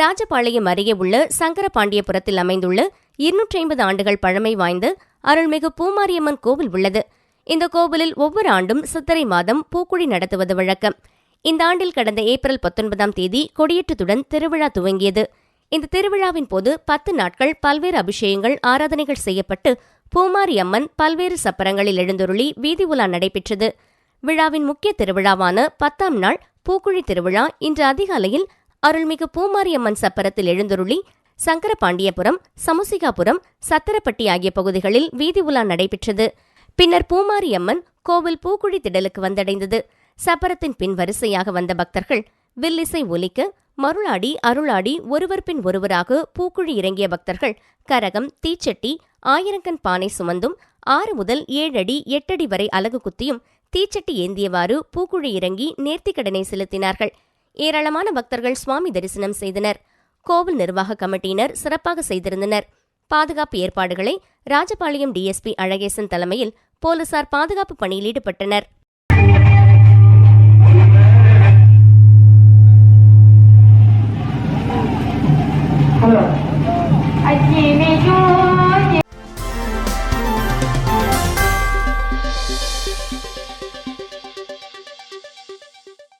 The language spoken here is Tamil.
ராஜபாளையம் அருகே உள்ள சங்கரபாண்டியபுரத்தில் அமைந்துள்ள இருநூற்றி ஐம்பது ஆண்டுகள் பழமை வாய்ந்த அருள்மிகு பூமாரியம்மன் கோவில் உள்ளது. இந்த கோவிலில் ஒவ்வொரு ஆண்டும் சித்திரை மாதம் பூக்குழி நடத்துவது வழக்கம். இந்த ஆண்டில் கடந்த ஏப்ரல் பத்தொன்பதாம் தேதி கொடியேற்றத்துடன் திருவிழா துவங்கியது. இந்த திருவிழாவின் போது பத்து நாட்கள் பல்வேறு அபிஷேகங்கள் ஆராதனைகள் செய்யப்பட்டு பூமாரி அம்மன் பல்வேறு சப்பரங்களில் எழுந்துருளி வீதி உலா நடைபெற்றது. விழாவின் முக்கிய திருவிழாவான பத்தாம் நாள் பூக்குழி திருவிழா இன்று அதிகாலையில் அருள்மிகு பூமாரியம்மன் சப்பரத்தில் எழுந்தருளி சங்கரபாண்டியபுரம் சமுசிகாபுரம் சத்திரப்பட்டி ஆகிய பகுதிகளில் வீதி உலா நடைபெற்றது. பின்னர் பூமாரியம்மன் கோவில் பூக்குழி திடலுக்கு வந்தடைந்தது. சப்பரத்தின் பின் வரிசையாக வந்த பக்தர்கள் வில்லிசை ஒலிக்க மருளாடி அருளாடி ஒருவர் பின் ஒருவராக பூக்குழி இறங்கிய பக்தர்கள் கரகம் தீச்சட்டி ஆயிரங்கன் பானை சுமந்தும் ஆறு முதல் ஏழடி எட்டடி வரை அலகு குத்தியும் தீச்சட்டி ஏந்தியவாறு பூக்குழி இறங்கி நேர்த்திக்கடனை செலுத்தினார்கள். ஏராளமான பக்தர்கள் சுவாமி தரிசனம் செய்தனர். கோவில் நிர்வாக கமிட்டியினர் சிறப்பாக செய்திருந்தனர். பாதுகாப்பு ஏற்பாடுகளை ராஜபாளையம் டிஎஸ்பி அழகேசன் தலைமையில் போலீசார் பாதுகாப்பு பணியில் ஈடுபட்டனர். Hello.